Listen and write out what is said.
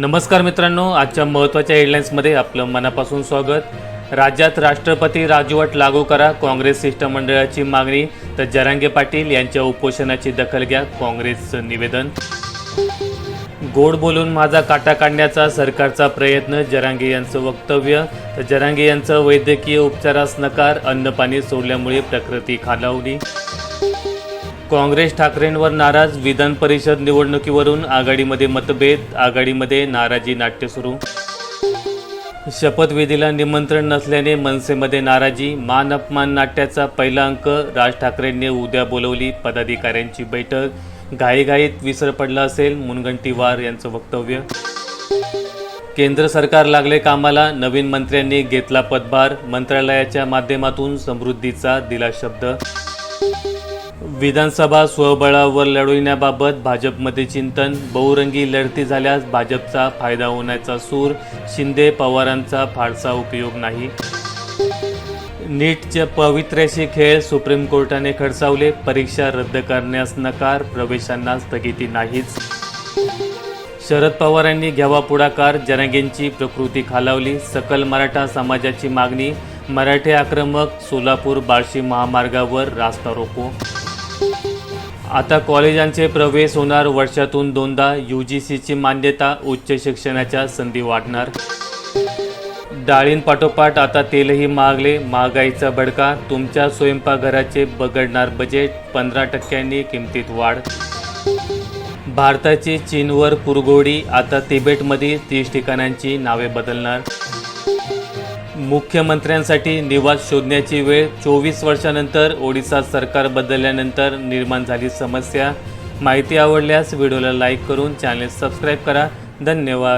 नमस्कार मित्रांनो आजच्या महत्त्वाच्या हेडलाईन्समध्ये आपलं मनापासून स्वागत. राज्यात राष्ट्रपती राजवट लागू करा काँग्रेस शिष्टमंडळाची मागणी. तर जरांगे पाटील यांच्या उपोषणाची दखल घ्या काँग्रेसचं निवेदन. गोड बोलून माझा काटा काढण्याचा सरकारचा प्रयत्न जरांगे यांचं वक्तव्य. तर जरांगे यांचं वैद्यकीय उपचारास नकार अन्नपाणी सोडल्यामुळे प्रकृती खालावली. काँग्रेस ठाकरेंवर नाराज विधान परिषद निवडणुकीवरून आघाडीमध्ये मतभेद आघाडीमध्ये नाराजी नाट्य सुरू. शपथविधीला निमंत्रण नसल्याने मनसेमध्ये नाराजी मान अपमान नाट्याचा पहिला अंक राज ठाकरेंनी उद्या बोलवली. पदाधिकाऱ्यांची बैठक घाईघाईत विसर पडला असेल मुनगंटीवार यांचं वक्तव्य. केंद्र सरकार लागले कामाला नवीन मंत्र्यांनी घेतला पदभार मंत्रालयाच्या माध्यमातून समृद्धीचा दिला शब्द विधानसभा स्वबळावर लढविण्याबाबत भाजपमध्ये चिंतन बहुरंगी लढती झाल्यास भाजपचा फायदा होण्याचा सूर शिंदे पवारांचा फारसा उपयोग नाही. नीटच्या पवित्र्याशी खेळ सुप्रीम कोर्टाने खडसावले परीक्षा रद्द करण्यास नकार प्रवेशांना स्थगिती नाहीच. शरद पवारांनी घ्यावा पुढाकार जरांगेंची प्रकृती खालावली सकल मराठा समाजाची मागणी मराठे आक्रमक सोलापूर बार्शी महामार्गावर रास्ता रोको. आता कॉलेजांचे प्रवेश होणार वर्षातून दोनदा यू जी सीची मान्यता उच्च शिक्षणाच्या संधी वाढणार डाळींपाठोपाठ आता तेलही महागले महागाईचा भडका तुमच्या स्वयंपाकघराचे बघडणार बजेट पंधरा टक्क्यांनी किमतीत वाढ. भारताची चीनवर कुरघोडी आता तिबेटमध्ये तीस ठिकाणांची नावे बदलणार. मुख्यमंत्र्यांसाठी निवास शोधण्याची वेळ चोवीस वर्षानंतर ओडिसा सरकार बदलल्यानंतर निर्माण झाली समस्या. माहिती आवडल्यास व्हिडिओला लाईक करून चॅनल सबस्क्राईब करा. धन्यवाद.